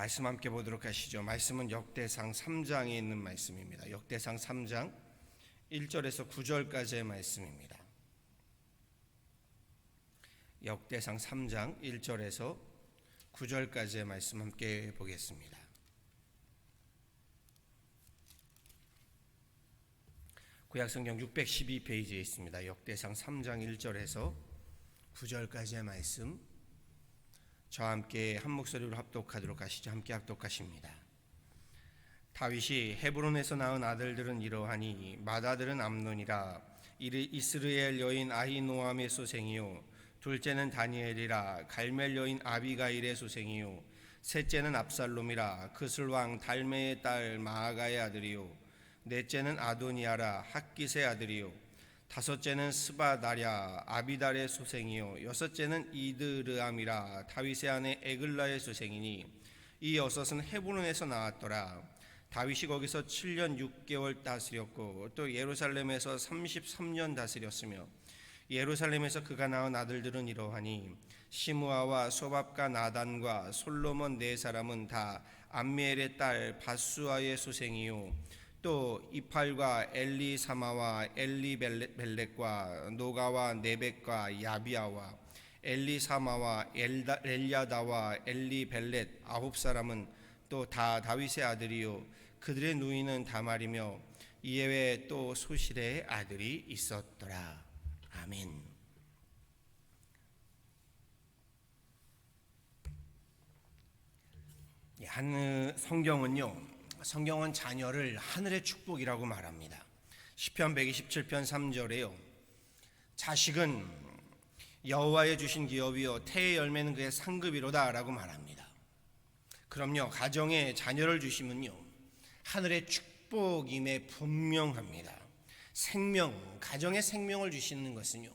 말씀 함께 보도록 하시죠. 말씀은 역대상 3장에 있는 말씀입니다. 역대상 3장 1절에서 9절까지의 말씀입니다. 역대상 3장 1절에서 9절까지의 말씀 함께 보겠습니다. 구약성경 612페이지에 있습니다. 역대상 3장 1절에서 9절까지의 말씀 저와 함께 한 목소리로 합독하도록 하시죠. 함께 합독하십니다. 다윗이 헤브론에서 낳은 아들들은 이러하니 맏아들은 암논이라 이스라엘 여인 아히노함의 소생이요 둘째는 다니엘이라 갈멜 여인 아비가일의 소생이요 셋째는 압살롬이라 그슬 왕 달메의 딸 마아가의 아들이요 넷째는 아도니아라 학깃의 아들이요 다섯째는 스바다랴 아비달의 소생이요. 여섯째는 이드르암이라 다윗의 아내 에글라의 소생이니 이 여섯은 헤브론에서 나왔더라. 다윗이 거기서 7년 6개월 다스렸고 또 예루살렘에서 33년 다스렸으며 예루살렘에서 그가 낳은 아들들은 이러하니 시므아와 소밥과 나단과 솔로몬 네 사람은 다 암미엘의 딸 바수아의 소생이요 또 이팔과 엘리사마와 엘리벨렉과 노가와 네벡과 야비아와 엘리사마와 엘다, 엘야다와 엘리벨렛 아홉 사람은 또 다 다윗의 아들이요 그들의 누이는 다말이며 이에 외에 또 소실의 아들이 있었더라 아멘. 한 성경은요. 성경은 자녀를 하늘의 축복이라고 말합니다. 시편 127편 3절에요. 자식은 여호와의 주신 기업이요 태의 열매는 그의 상급이로다라고 말합니다. 그럼요. 가정에 자녀를 주시면요. 하늘의 축복임에 분명합니다. 생명, 가정의 생명을 주시는 것은요.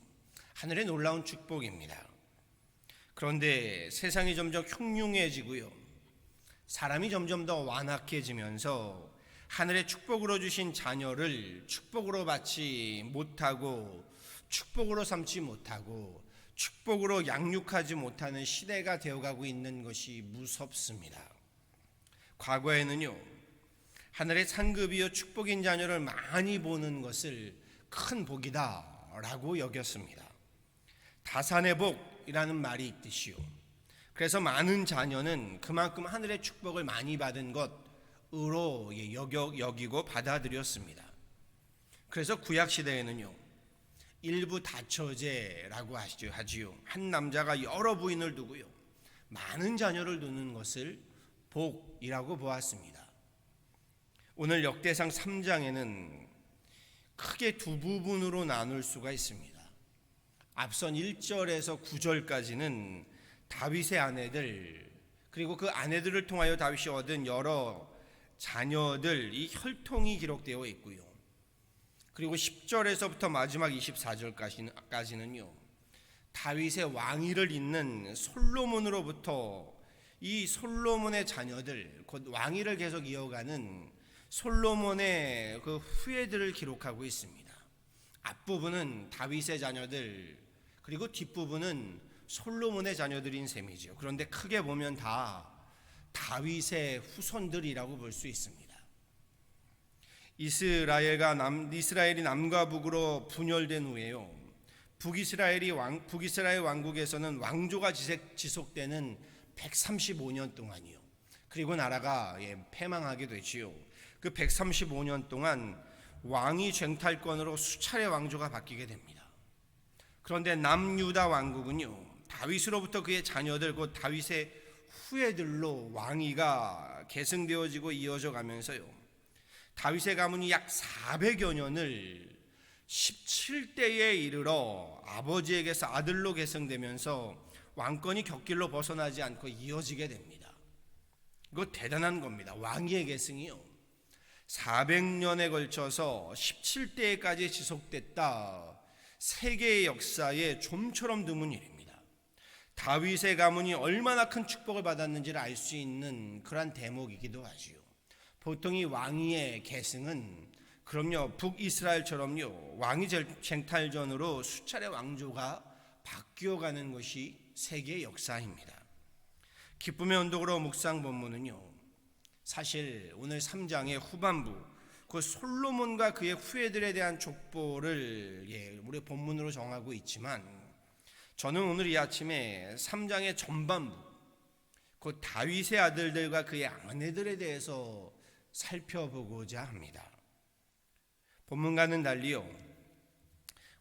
하늘의 놀라운 축복입니다. 그런데 세상이 점점 흉흉해지고요. 사람이 점점 더 완악해지면서 하늘의 축복으로 주신 자녀를 축복으로 받지 못하고 축복으로 삼지 못하고 축복으로 양육하지 못하는 시대가 되어가고 있는 것이 무섭습니다. 과거에는요, 하늘의 상급이요 축복인 자녀를 많이 보는 것을 큰 복이다라고 여겼습니다. 다산의 복이라는 말이 있듯이요. 그래서 많은 자녀는 그만큼 하늘의 축복을 많이 받은 것으로 여겨, 여기고 받아들였습니다. 그래서 구약 시대에는요. 일부 다처제라고 하시죠. 하지요. 한 남자가 여러 부인을 두고요. 많은 자녀를 두는 것을 복이라고 보았습니다. 오늘 역대상 3장에는 크게 두 부분으로 나눌 수가 있습니다. 앞선 1절에서 9절까지는 다윗의 아내들 그리고 그 아내들을 통하여 다윗이 얻은 여러 자녀들 이 혈통이 기록되어 있고요. 그리고 10절에서부터 마지막 24절까지는요. 다윗의 왕위를 잇는 솔로몬으로부터 이 솔로몬의 자녀들 곧 왕위를 계속 이어가는 솔로몬의 그 후예들을 기록하고 있습니다. 앞부분은 다윗의 자녀들 그리고 뒷부분은 솔로몬의 자녀들인 셈이죠. 그런데 크게 보면 다 다윗의 후손들이라고 볼 수 있습니다. 이스라엘과 남 이스라엘이 남과 북으로 분열된 후에요. 북이스라엘이 왕 북이스라엘 왕국에서는 왕조가 지속, 지속되는 135년 동안이요. 그리고 나라가 예, 패망하게 되지요. 그 135년 동안 왕이 쟁탈권으로 수차례 왕조가 바뀌게 됩니다. 그런데 남유다 왕국은요. 다윗으로부터 그의 자녀들 곧 다윗의 후예들로 왕위가 계승되어지고 이어져 가면서요. 다윗의 가문이 약 400여 년을 17대에 이르러 아버지에게서 아들로 계승되면서 왕권이 격길로 벗어나지 않고 이어지게 됩니다. 이거 대단한 겁니다. 왕위의 계승이요. 400년에 걸쳐서 17대까지 지속됐다. 세계의 역사에 좀처럼 드문 일입니다. 다윗의 가문이 얼마나 큰 축복을 받았는지를 알 수 있는 그러한 대목이기도 하지요. 보통 이 왕위의 계승은 그럼요 북이스라엘처럼요 왕위 쟁탈전으로 수차례 왕조가 바뀌어가는 것이 세계의 역사입니다. 기쁨의 언덕으로 묵상 본문은요. 사실 오늘 3장의 후반부 그 솔로몬과 그의 후예들에 대한 족보를 예, 우리 본문으로 정하고 있지만 저는 오늘 이 아침에 3장의 전반부 그 다윗의 아들들과 그의 아내들에 대해서 살펴보고자 합니다. 본문과는 달리요.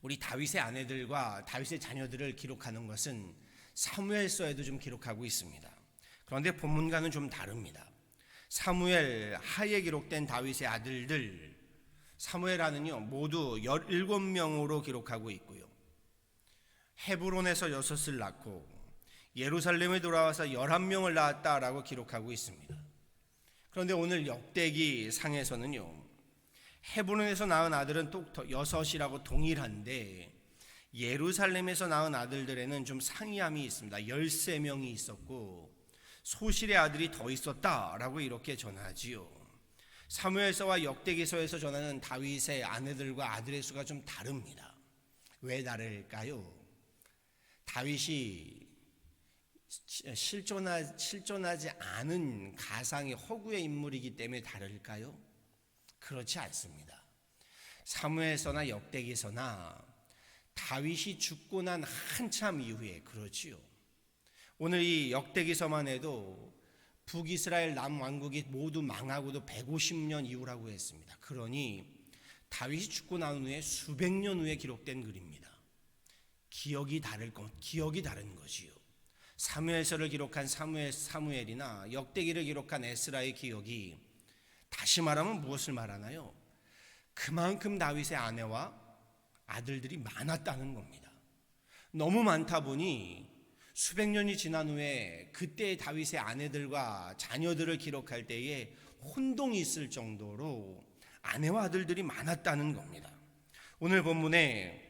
우리 다윗의 아내들과 다윗의 자녀들을 기록하는 것은 사무엘서에도 좀 기록하고 있습니다. 그런데 본문과는 좀 다릅니다. 사무엘 하에 기록된 다윗의 아들들 사무엘 하는요 모두 17명으로 기록하고 있고요. 헤브론에서 여섯을 낳고 예루살렘에 돌아와서 11명을 낳았다라고 기록하고 있습니다. 그런데 오늘 역대기 상에서는요. 헤브론에서 낳은 아들은 또 여섯이라고 동일한데 예루살렘에서 낳은 아들들에는 좀 상이함이 있습니다. 13명이 있었고 소실의 아들이 더 있었다라고 이렇게 전하지요. 사무엘서와 역대기서에서 전하는 다윗의 아내들과 아들의 수가 좀 다릅니다. 왜 다를까요? 다윗이 실존하, 실존하지 않은 가상의 허구의 인물이기 때문에 다를까요? 그렇지 않습니다. 사무엘서나 역대기서나 다윗이 죽고 난 한참 이후에 그렇지요. 오늘 이 역대기서만 해도 북이스라엘 남왕국이 모두 망하고도 150년 이후라고 했습니다. 그러니 다윗이 죽고 난 후에 수백 년 후에 기록된 글입니다. 기억이 다를 것, 기억이 다른 것이요. 사무엘서를 기록한 사무엘 사무엘이나 역대기를 기록한 에스라의 기억이 다시 말하면 무엇을 말하나요? 그만큼 다윗의 아내와 아들들이 많았다는 겁니다. 너무 많다 보니 수백 년이 지난 후에 그때 다윗의 아내들과 자녀들을 기록할 때에 혼동이 있을 정도로 아내와 아들들이 많았다는 겁니다. 오늘 본문에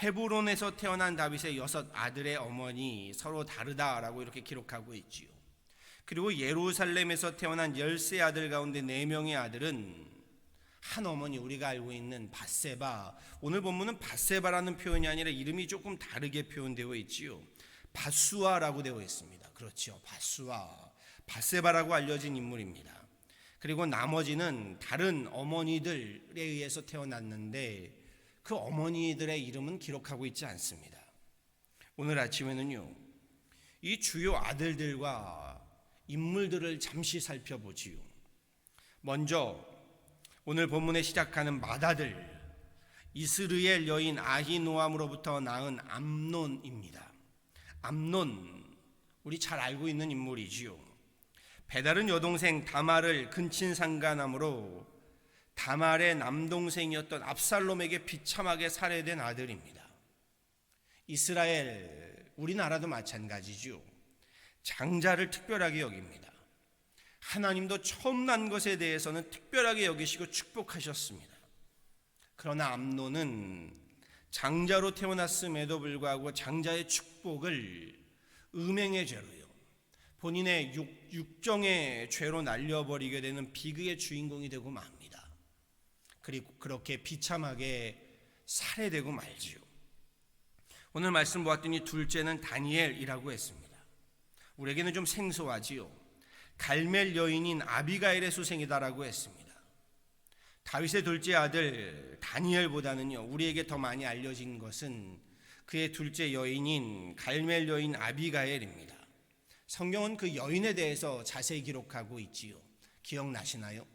헤브론에서 태어난 다윗의 여섯 아들의 어머니 서로 다르다라고 이렇게 기록하고 있지요. 그리고 예루살렘에서 태어난 열세 아들 가운데 네 명의 아들은 한 어머니 우리가 알고 있는 바세바 오늘 본문은 바세바라는 표현이 아니라 이름이 조금 다르게 표현되어 있지요. 바수아라고 되어 있습니다. 그렇죠. 바수아 바세바라고 알려진 인물입니다. 그리고 나머지는 다른 어머니들에 의해서 태어났는데 그 어머니들의 이름은 기록하고 있지 않습니다. 오늘 아침에는요, 이 주요 아들들과 인물들을 잠시 살펴보지요. 먼저 오늘 본문에 시작하는 맏아들 이스르엘 여인 아히노암으로부터 낳은 암논입니다. 암논 우리 잘 알고 있는 인물이지요. 배달은 여동생 다말을 근친 상간함으로 다말의 남동생이었던 압살롬에게 비참하게 살해된 아들입니다. 이스라엘 우리나라도 마찬가지죠. 장자를 특별하게 여깁니다. 하나님도 처음 난 것에 대해서는 특별하게 여기시고 축복하셨습니다. 그러나 암노는 장자로 태어났음에도 불구하고 장자의 축복을 음행의 죄로요. 본인의 육, 육정의 죄로 날려버리게 되는 비극의 주인공이 되고 맙니다. 그리고 그렇게 비참하게 살해되고 말지요. 오늘 말씀 보았더니 둘째는 다니엘이라고 했습니다. 우리에게는 좀 생소하지요. 갈멜 여인인 아비가일의 수생이다라고 했습니다. 다윗의 둘째 아들 다니엘보다는요. 우리에게 더 많이 알려진 것은 그의 둘째 여인인 갈멜 여인 아비가엘입니다. 성경은 그 여인에 대해서 자세히 기록하고 있지요. 기억나시나요?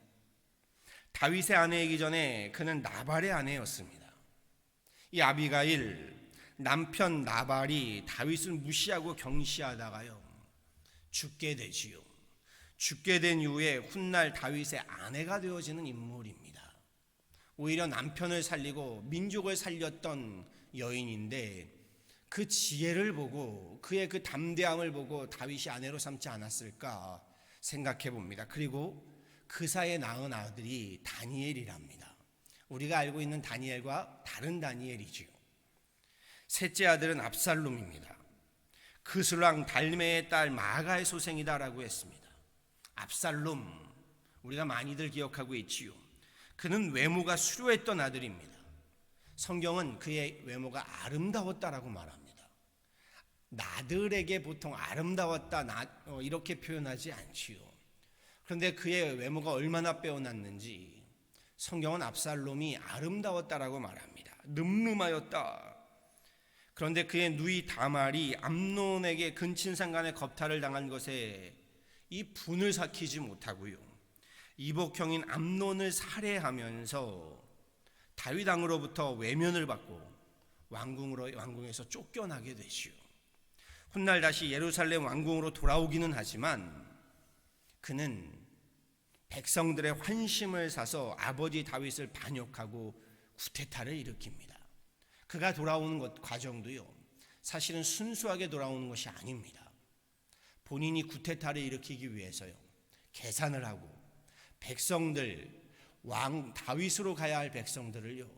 다윗의 아내이기 전에 그는 나발의 아내였습니다. 이 아비가일 남편 나발이 다윗을 무시하고 경시하다가요 죽게 되지요. 죽게 된 이후에 훗날 다윗의 아내가 되어지는 인물입니다. 오히려 남편을 살리고 민족을 살렸던 여인인데 그 지혜를 보고 그의 그 담대함을 보고 다윗이 아내로 삼지 않았을까 생각해 봅니다. 그리고 그 사이에 낳은 아들이 다니엘이랍니다. 우리가 알고 있는 다니엘과 다른 다니엘이지요. 셋째 아들은 압살롬입니다. 그술랑 달메의 딸 마가의 소생이다라고 했습니다. 압살롬 우리가 많이들 기억하고 있지요. 그는 외모가 수려했던 아들입니다. 성경은 그의 외모가 아름다웠다라고 말합니다. 나들에게 보통 아름다웠다 나, 어, 이렇게 표현하지 않지요. 그런데 그의 외모가 얼마나 빼어났는지 성경은 압살롬이 아름다웠다라고 말합니다. 늠름하였다. 그런데 그의 누이 다말이 암논에게 근친상간의 겁탈을 당한 것에 이 분을 삭히지 못하고요. 이복형인 암논을 살해하면서 다윗 왕으로부터 외면을 받고 왕궁으로 왕궁에서 쫓겨나게 되지요. 훗날 다시 예루살렘 왕궁으로 돌아오기는 하지만 그는 백성들의 환심을 사서 아버지 다윗을 반역하고 구테타를 일으킵니다. 그가 돌아오는 것 과정도요. 사실은 순수하게 돌아오는 것이 아닙니다. 본인이 구테타를 일으키기 위해서요. 계산을 하고 백성들 왕 다윗으로 가야 할 백성들을요.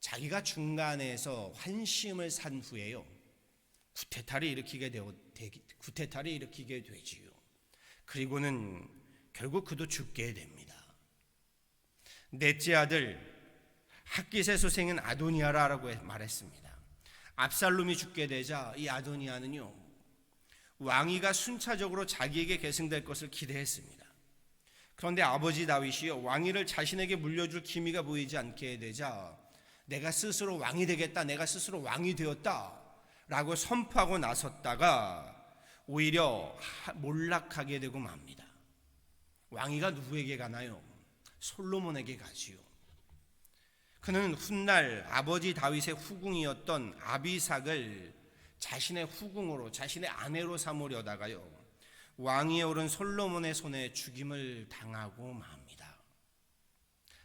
자기가 중간에서 환심을 산 후에요. 구테타를 일으키게 되어 구테타를 일으키게 되지요. 그리고는 결국 그도 죽게 됩니다. 넷째 아들 학기세 소생은 아도니아라고 말했습니다. 압살롬이 죽게 되자 이 아도니아는요 왕위가 순차적으로 자기에게 계승될 것을 기대했습니다. 그런데 아버지 다윗이요 왕위를 자신에게 물려줄 기미가 보이지 않게 되자 내가 스스로 왕이 되겠다, 내가 스스로 왕이 되었다라고 선포하고 나섰다가 오히려 몰락하게 되고 맙니다. 왕위가 누구에게 가나요? 솔로몬에게 가지요. 그는 훗날 아버지 다윗의 후궁이었던 아비삭을 자신의 후궁으로 자신의 아내로 삼으려다가요. 왕위에 오른 솔로몬의 손에 죽임을 당하고 맙니다.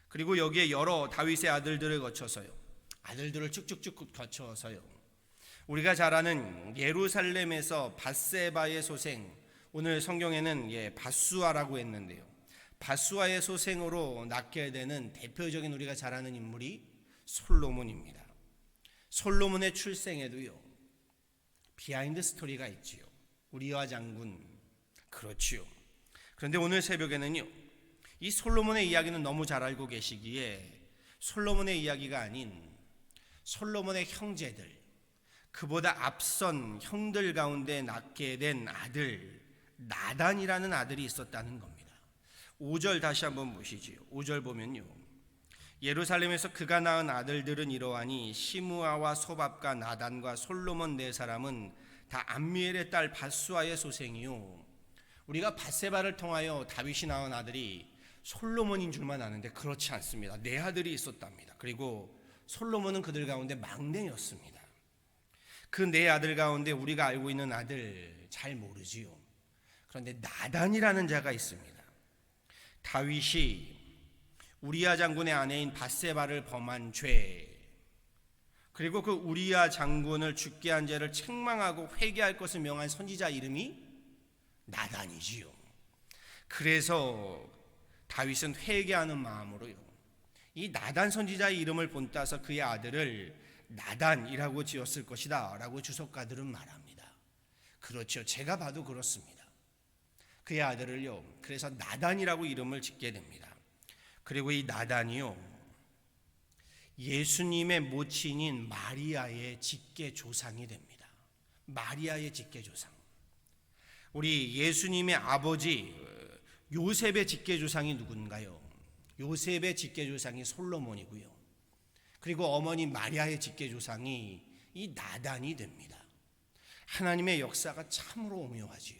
그리고 여기에 여러 다윗의 아들들을 거쳐서요. 아들들을 쭉쭉쭉 거쳐서요. 우리가 잘 아는 예루살렘에서 바세바의 소생 오늘 성경에는 예, 바수아라고 했는데요. 바수아의 소생으로 낳게 되는 대표적인 우리가 잘 아는 인물이 솔로몬입니다. 솔로몬의 출생에도요. 비하인드 스토리가 있지요. 우리와 장군 그렇지요. 그런데 오늘 새벽에는요. 이 솔로몬의 이야기는 너무 잘 알고 계시기에 솔로몬의 이야기가 아닌 솔로몬의 형제들 그보다 앞선 형들 가운데 낳게 된 아들 나단이라는 아들이 있었다는 겁니다. 5절 다시 한번 보시지요. 5절 보면요. 예루살렘에서 그가 낳은 아들들은 이러하니 시므아와 소밥과 나단과 솔로몬 네 사람은 다 암미엘의 딸 바수아의 소생이요. 우리가 바세바를 통하여 다윗이 낳은 아들이 솔로몬인 줄만 아는데 그렇지 않습니다. 네 아들이 있었답니다. 그리고 솔로몬은 그들 가운데 막내였습니다. 그 네 아들 가운데 우리가 알고 있는 아들 잘 모르지요. 그런데 나단이라는 자가 있습니다. 다윗이 우리야 장군의 아내인 바세바를 범한 죄 그리고 그 우리야 장군을 죽게 한 죄를 책망하고 회개할 것을 명한 선지자 이름이 나단이지요. 그래서 다윗은 회개하는 마음으로요. 이 나단 선지자의 이름을 본따서 그의 아들을 나단이라고 지었을 것이다 라고 주석가들은 말합니다. 그렇죠. 제가 봐도 그렇습니다. 그의 아들을요. 그래서 나단이라고 이름을 짓게 됩니다. 그리고 이 나단이요. 예수님의 모친인 마리아의 직계 조상이 됩니다. 마리아의 직계 조상. 우리 예수님의 아버지 요셉의 직계 조상이 누군가요? 요셉의 직계 조상이 솔로몬이고요. 그리고 어머니 마리아의 직계 조상이 이 나단이 됩니다. 하나님의 역사가 참으로 오묘하지요.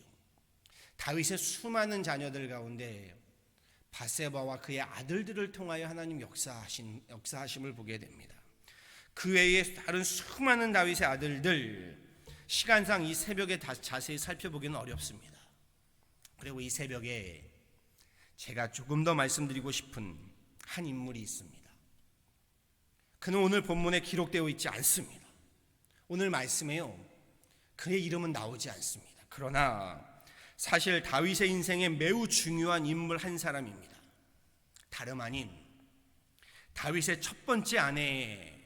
다윗의 수많은 자녀들 가운데 바세바와 그의 아들들을 통하여 하나님 역사하신 역사하심을 보게 됩니다. 그 외에 다른 수많은 다윗의 아들들 시간상 이 새벽에 다 자세히 살펴보기는 어렵습니다. 그리고 이 새벽에 제가 조금 더 말씀드리고 싶은 한 인물이 있습니다. 그는 오늘 본문에 기록되어 있지 않습니다. 오늘 말씀에요. 그의 이름은 나오지 않습니다. 그러나 사실 다윗의 인생에 매우 중요한 인물 한 사람입니다. 다름 아닌 다윗의 첫 번째 아내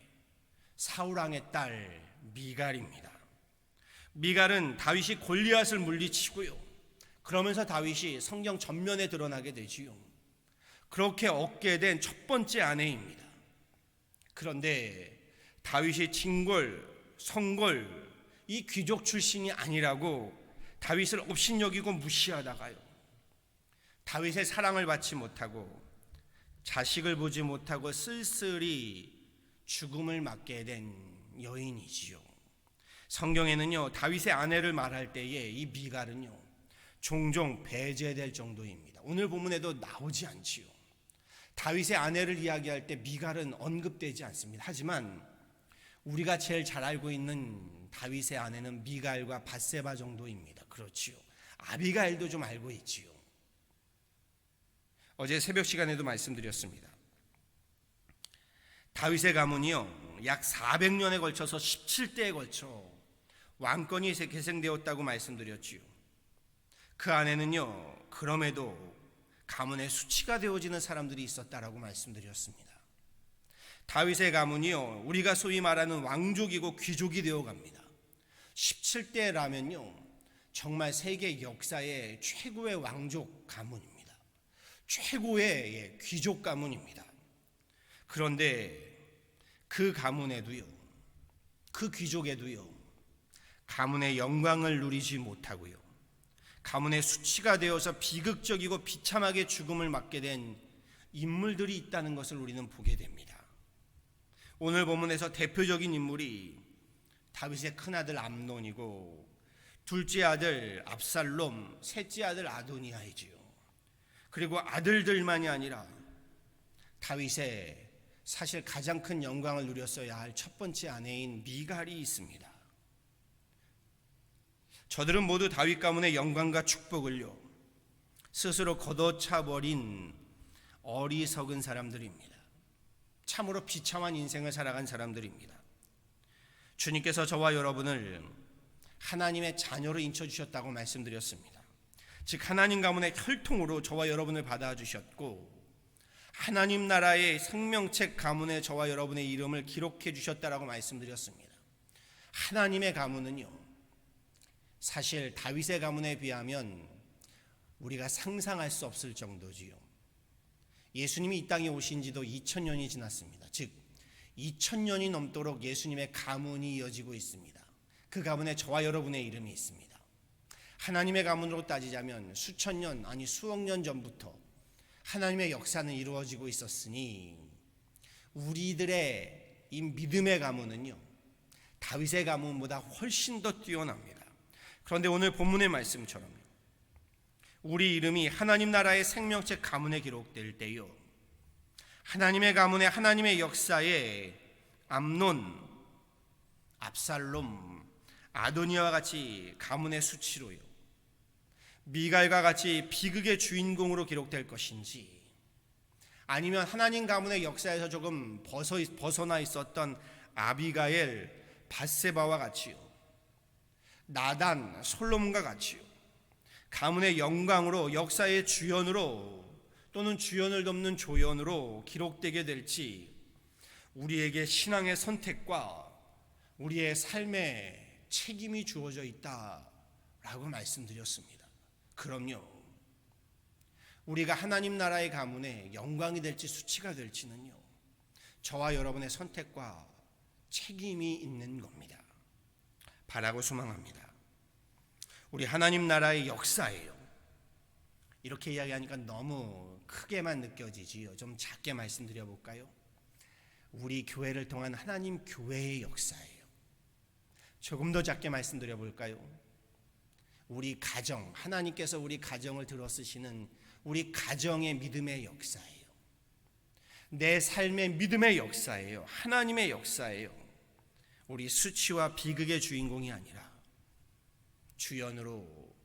사울 왕의 딸 미갈입니다. 미갈은 다윗이 골리앗을 물리치고요. 그러면서 다윗이 성경 전면에 드러나게 되지요. 그렇게 얻게 된 첫 번째 아내입니다. 그런데 다윗이 진골, 성골, 이 귀족 출신이 아니라고 다윗을 업신여기고 무시하다가요. 다윗의 사랑을 받지 못하고 자식을 보지 못하고 쓸쓸히 죽음을 맞게 된 여인이지요. 성경에는요 다윗의 아내를 말할 때에 이 미갈은요 종종 배제될 정도입니다. 오늘 본문에도 나오지 않지요. 다윗의 아내를 이야기할 때 미갈은 언급되지 않습니다. 하지만 우리가 제일 잘 알고 있는 다윗의 아내는 미갈과 바세바 정도입니다. 그렇지요. 아비가일도 좀 알고 있지요. 어제 새벽 시간에도 말씀드렸습니다. 다윗의 가문이요. 약 400년에 걸쳐서 17대에 걸쳐 왕권이 계승되었다고 말씀드렸지요. 그 안에는요. 그럼에도 가문의 수치가 되어지는 사람들이 있었다라고 말씀드렸습니다. 다윗의 가문이요. 우리가 소위 말하는 왕족이고 귀족이 되어 갑니다. 17대라면요. 정말 세계 역사의 최고의 왕족 가문입니다. 최고의 예, 귀족 가문입니다. 그런데 그 가문에도요, 그 귀족에도요, 가문의 영광을 누리지 못하고요, 가문의 수치가 되어서 비극적이고 비참하게 죽음을 맞게 된 인물들이 있다는 것을 우리는 보게 됩니다. 오늘 본문에서 대표적인 인물이 다윗의 큰아들 암논이고 둘째 아들 압살롬, 셋째 아들 아도니아이지요. 그리고 아들들만이 아니라 다윗의 사실 가장 큰 영광을 누렸어야 할 첫 번째 아내인 미갈이 있습니다. 저들은 모두 다윗 가문의 영광과 축복을요 스스로 걷어차 버린 어리석은 사람들입니다. 참으로 비참한 인생을 살아간 사람들입니다. 주님께서 저와 여러분을 하나님의 자녀로 인쳐 주셨다고 말씀드렸습니다. 즉 하나님 가문의 혈통으로 저와 여러분을 받아 주셨고 하나님 나라의 생명책 가문에 저와 여러분의 이름을 기록해 주셨다라고 말씀드렸습니다. 하나님의 가문은요. 사실 다윗의 가문에 비하면 우리가 상상할 수 없을 정도지요. 예수님이 이 땅에 오신 지도 2000년이 지났습니다. 즉 2000년이 넘도록 예수님의 가문이 이어지고 있습니다. 그 가문에 저와 여러분의 이름이 있습니다. 하나님의 가문으로 따지자면 수천 년 아니 수억 년 전부터 하나님의 역사는 이루어지고 있었으니 우리들의 이 믿음의 가문은요 다윗의 가문보다 훨씬 더 뛰어납니다. 그런데 오늘 본문의 말씀처럼 우리 이름이 하나님 나라의 생명책 가문에 기록될 때요 하나님의 가문에 하나님의 역사에 암논, 압살롬, 아도니아와 같이 가문의 수치로요. 미갈과 같이 비극의 주인공으로 기록될 것인지 아니면 하나님 가문의 역사에서 조금 벗어, 벗어나 있었던 아비가엘, 바세바와 같이요. 나단, 솔롬과 같이요. 가문의 영광으로 역사의 주연으로 또는 주연을 돕는 조연으로 기록되게 될지 우리에게 신앙의 선택과 우리의 삶에 책임이 주어져 있다라고 말씀드렸습니다. 그럼요. 우리가 하나님 나라의 가문에 영광이 될지 수치가 될지는요. 저와 여러분의 선택과 책임이 있는 겁니다. 바라고 소망합니다. 우리 하나님 나라의 역사예요. 이렇게 이야기하니까 너무 크게만 느껴지지요. 좀 작게 말씀드려 볼까요? 우리 교회를 통한 하나님 교회의 역사예요. 조금 더 작게 말씀드려 볼까요? 우리 가정, 하나님께서 우리 가정을 들어 쓰시는 우리 가정의 믿음의 역사예요. 내 삶의 믿음의 역사예요. 하나님의 역사예요. 우리 수치와 비극의 주인공이 아니라 주연으로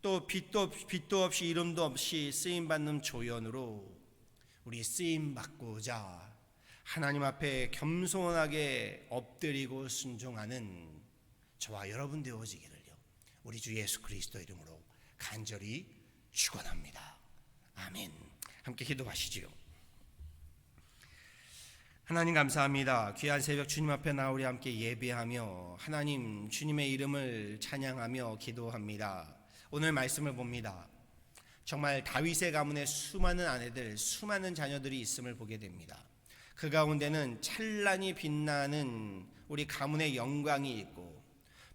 또 빛도 빛도 없이 이름도 없이 쓰임 받는 조연으로 우리 쓰임 받고자 하나님 앞에 겸손하게 엎드리고 순종하는 저와 여러분 되어지기를요. 우리 주 예수 그리스도 이름으로 간절히 축원합니다. 아멘. 함께 기도하시지요. 하나님 감사합니다. 귀한 새벽 주님 앞에 나오리 함께 예배하며 하나님 주님의 이름을 찬양하며 기도합니다. 오늘 말씀을 봅니다. 정말 다윗의 가문에 수많은 아내들, 수많은 자녀들이 있음을 보게 됩니다. 그 가운데는 찬란히 빛나는 우리 가문의 영광이 있고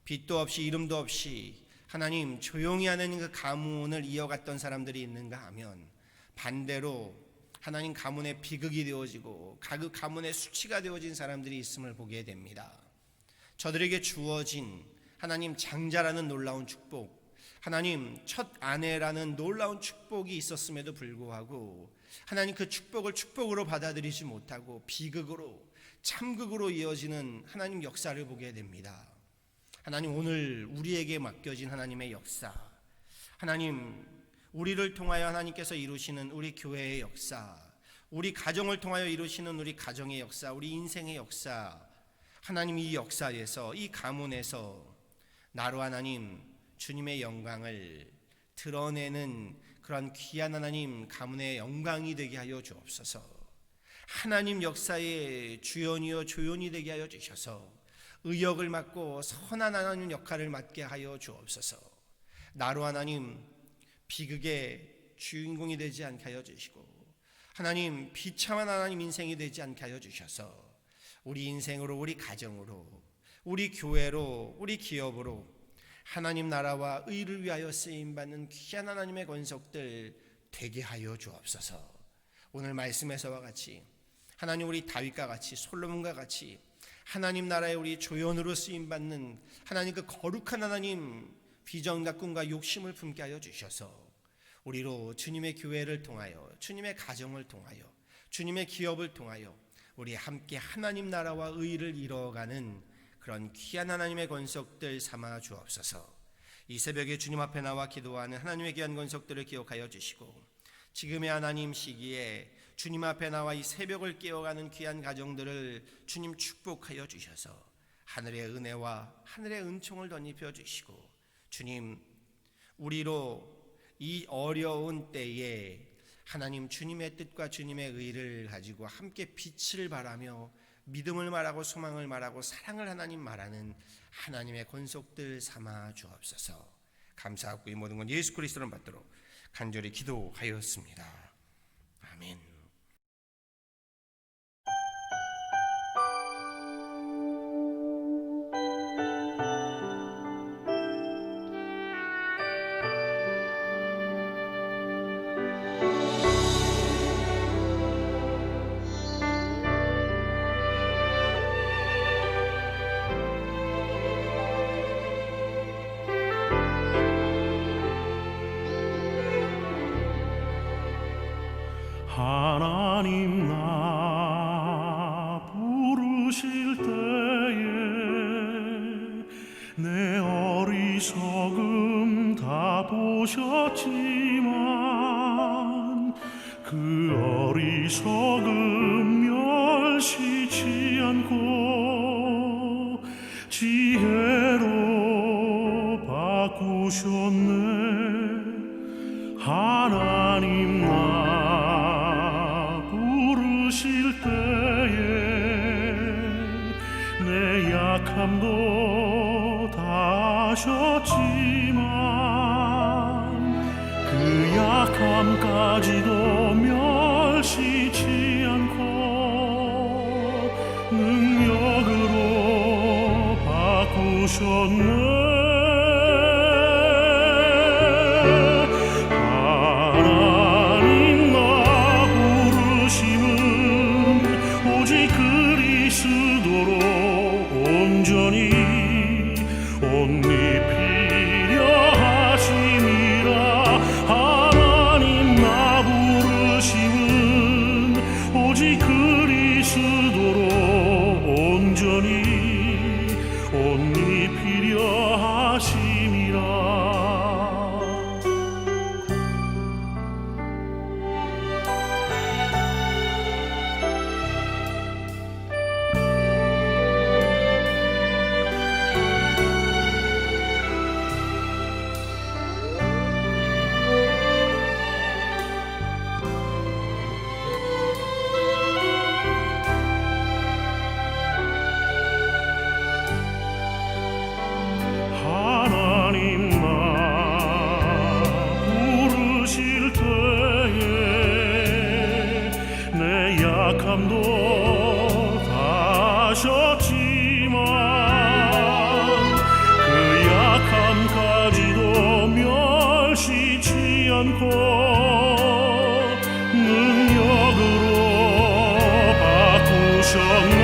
빛도 없이 이름도 없이 하나님 조용히 하는 그 가문을 이어갔던 사람들이 있는가 하면 반대로 하나님 가문의 비극이 되어지고 그 가문의 수치가 되어진 사람들이 있음을 보게 됩니다. 저들에게 주어진 하나님 장자라는 놀라운 축복, 하나님 첫 아내라는 놀라운 축복이 있었음에도 불구하고 하나님 그 축복을 축복으로 받아들이지 못하고 비극으로 참극으로 이어지는 하나님 역사를 보게 됩니다. 하나님 오늘 우리에게 맡겨진 하나님의 역사, 하나님 우리를 통하여 하나님께서 이루시는 우리 교회의 역사, 우리 가정을 통하여 이루시는 우리 가정의 역사, 우리 인생의 역사, 하나님 이 역사에서 이 가문에서 나로 하나님 주님의 영광을 드러내는 그런 귀한 하나님 가문의 영광이 되게 하여 주옵소서. 하나님 역사의 주연이요 조연이 되게 하여 주셔서 의역을 맡고 선한 하나님 역할을 맡게 하여 주옵소서. 나로 하나님 비극의 주인공이 되지 않게 하여 주시고 하나님 비참한 하나님 인생이 되지 않게 하여 주셔서 우리 인생으로 우리 가정으로 우리 교회로 우리 기업으로 하나님 나라와 의를 위하여 쓰임 받는 귀한 하나님의 권속들 되게 하여 주옵소서. 오늘 말씀에서와 같이 하나님 우리 다윗과 같이 솔로몬과 같이 하나님 나라의 우리 조연으로 쓰임 받는 하나님 그 거룩한 하나님 비전과 꿈과 욕심을 품게 하여 주셔서 우리로 주님의 교회를 통하여 주님의 가정을 통하여 주님의 기업을 통하여 우리 함께 하나님 나라와 의를 이뤄가는 그런 귀한 하나님의 권속들 삼아 주옵소서. 이 새벽에 주님 앞에 나와 기도하는 하나님의 귀한 권속들을 기억하여 주시고 지금의 하나님 시기에 주님 앞에 나와 이 새벽을 깨어가는 귀한 가정들을 주님 축복하여 주셔서 하늘의 은혜와 하늘의 은총을 덧입혀 주시고 주님 우리로 이 어려운 때에 하나님 주님의 뜻과 주님의 의를 가지고 함께 빛을 발하며 믿음을 말하고 소망을 말하고 사랑을 하나님 말하는 하나님의 권속들 삼아 주옵소서. 감사하고 이 모든 건 예수 그리스도를 받도록 간절히 기도하였습니다. 아멘. 온리 필요하심 生